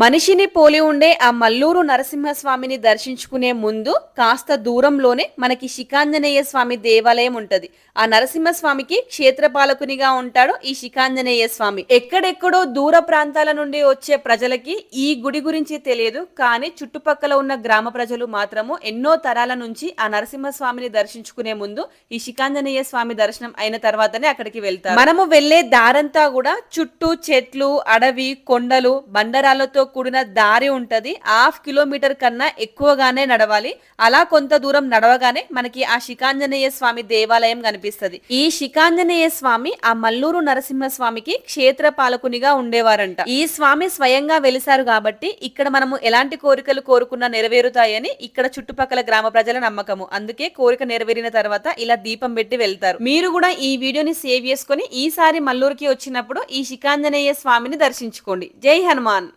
మనిషిని పోలి ఉండే ఆ మల్లూరు నరసింహస్వామిని దర్శించుకునే ముందు కాస్త దూరంలోనే మనకి శిఖాంజనేయ స్వామి దేవాలయం ఉంటది. ఆ నరసింహస్వామికి క్షేత్రపాలకునిగా ఉంటాడు ఈ శిఖాంజనేయ స్వామి. ఎక్కడెక్కడో దూర ప్రాంతాల నుండి వచ్చే ప్రజలకి ఈ గుడి గురించి తెలియదు. కానీ చుట్టుపక్కల ఉన్న గ్రామ ప్రజలు మాత్రము ఎన్నో తరాల నుంచి ఆ నరసింహస్వామిని దర్శించుకునే ముందు ఈ శిఖాంజనేయ స్వామి దర్శనం అయిన తర్వాతనే అక్కడికి వెళ్తారు. మనము వెళ్ళే దారంతా కూడా చుట్టూ చెట్లు అడవి కొండలు బండరాలతో కూడిన దారి ఉంటుంది. హాఫ్ కిలోమీటర్ కన్నా ఎక్కువగానే నడవాలి. అలా కొంత దూరం నడవగానే మనకి ఆ శిఖాంజనేయ స్వామి దేవాలయం కనిపిస్తది. ఈ శిఖాంజనేయ స్వామి ఆ మల్లూరు నరసింహ స్వామికి క్షేత్ర పాలకునిగా ఉండేవారంట. ఈ స్వామి స్వయంగా వెలిసారు కాబట్టి ఇక్కడ మనము ఎలాంటి కోరికలు కోరుకున్నా నెరవేరుతాయని ఇక్కడ చుట్టుపక్కల గ్రామ ప్రజల నమ్మకము. అందుకే కోరిక నెరవేరిన తర్వాత ఇలా దీపం పెట్టి వెళ్తారు. మీరు కూడా ఈ వీడియోని సేవ్ చేసుకుని ఈసారి మల్లూరుకి వచ్చినప్పుడు ఈ శిఖాంజనేయ స్వామిని దర్శించుకోండి. జై హనుమాన్.